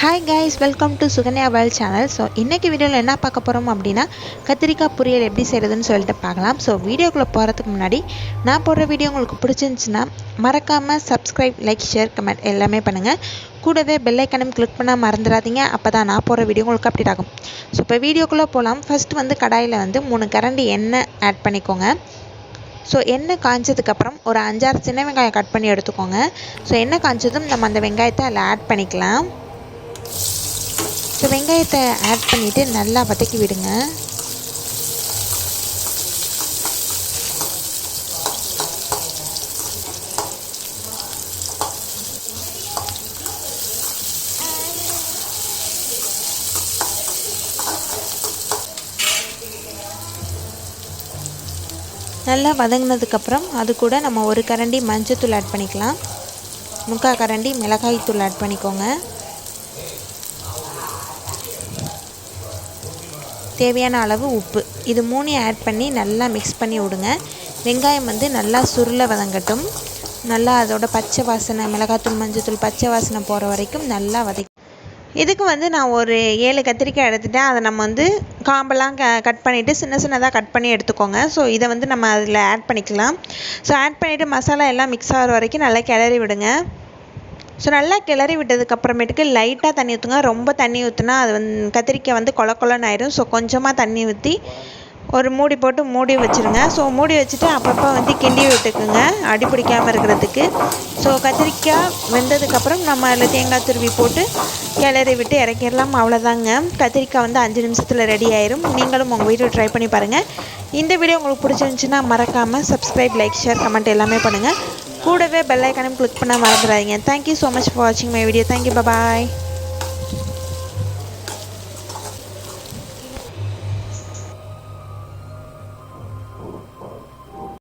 Hi guys welcome to Sukanya world channel so இன்றைக்கி வீடியோவில் என்ன பார்க்க போகிறோம் அப்படின்னா கத்திரிக்காய் பொரியல் எப்படி செய்கிறதுன்னு சொல்லிட்டு பார்க்கலாம். ஸோ வீடியோக்குள்ளே போகிறதுக்கு முன்னாடி நான் போடுற வீடியோ உங்களுக்கு பிடிச்சிருந்துச்சுன்னா மறக்காமல் சப்ஸ்கிரைப் லைக் ஷேர் கமெண்ட் எல்லாமே பண்ணுங்கள் கூடவே பெல்லைக்கனும் கிளிக் பண்ணால் மறந்துடாதீங்க. அப்போ தான் நான் போடுற வீடியோ உங்களுக்கு அப்டேட் ஆகும். ஸோ இப்போ வீடியோக்குள்ளே போகலாம் ஃபஸ்ட்டு வந்து கடாயில் வந்து மூணு கரண்டி எண்ணெய் ஆட் பண்ணிக்கோங்க. ஸோ எண்ணெய் காஞ்சதுக்கப்புறம் ஒரு அஞ்சாறு சின்ன வெங்காயம் கட் பண்ணி எடுத்துக்கோங்க. ஸோ எண்ணெய் காஞ்சதும் நம்ம அந்த வெங்காயத்தை அதில் ஆட் பண்ணிக்கலாம். ஸோ வெங்காயத்தை ஆட் பண்ணிவிட்டு நல்லா வதக்கி விடுங்க. நல்லா வதங்கினதுக்கப்புறம் அது கூட நம்ம ஒரு கரண்டி மஞ்சத்தூள் ஆட் பண்ணிக்கலாம். முக்கால் கரண்டி மிளகாய் தூள் ஆட் பண்ணிக்கோங்க. தேவையான அளவு உப்பு. இது மூணையும் ஆட் பண்ணி நல்லா மிக்ஸ் பண்ணி விடுங்க. வெங்காயம் வந்து நல்லா சுருள வதங்கட்டும். நல்லா அதோட பச்சை வாசனை மிளகாத்தூள் மஞ்சத்தூள் பச்சை வாசனை போகிற வரைக்கும் நல்லா வதக்கி இதுக்கு வந்து நான் ஒரு ஏழு கத்திரிக்காய் எடுத்துட்டேன். அதை நம்ம வந்து காம்பெல்லாம் க கட் பண்ணிவிட்டு சின்ன சின்னதாக கட் பண்ணி எடுத்துக்கோங்க. ஸோ இதை வந்து நம்ம அதில் ஆட் பண்ணிக்கலாம். ஸோ ஆட் பண்ணிவிட்டு மசாலா எல்லாம் மிக்ஸ் ஆகிற வரைக்கும் நல்லா கிளறி விடுங்க. ஸோ நல்லா கிளறி விட்டதுக்கு அப்புறமேட்டுக்கு லைட்டாக தண்ணி ஊற்றுங்க ரொம்ப தண்ணி ஊற்றுனா அது வந்து கத்திரிக்காய் வந்து கொல கொலன்னு ஆயிரும். ஸோ கொஞ்சமாக தண்ணி ஊற்றி ஒரு மூடி போட்டு மூடி வச்சுருங்க. ஸோ மூடி வச்சுட்டு அப்பப்போ வந்து கிண்டி விட்டுக்குங்க. அடி பிடிக்காமல் இருக்கிறதுக்கு. ஸோ கத்திரிக்காய் வெந்ததுக்கப்புறம் நம்ம அதில் தேங்காய் துருவி போட்டு கிளறி விட்டு இறக்கிடலாம். அவ்வளோதாங்க கத்திரிக்காய் வந்து அஞ்சு நிமிஷத்தில் ரெடி ஆயிரும். நீங்களும் உங்கள் வீட்டில் ட்ரை பண்ணி பாருங்கள் இந்த வீடியோ உங்களுக்கு பிடிச்சிருந்துச்சுன்னா மறக்காமல் சப்ஸ்கிரைப் லைக் ஷேர் கமெண்ட் எல்லாமே பண்ணுங்கள் கூடவே பெல் கிளிக் பண்ண மறந்துடாதீங்க. Thank you so much for வாட்சிங் my video thank you bye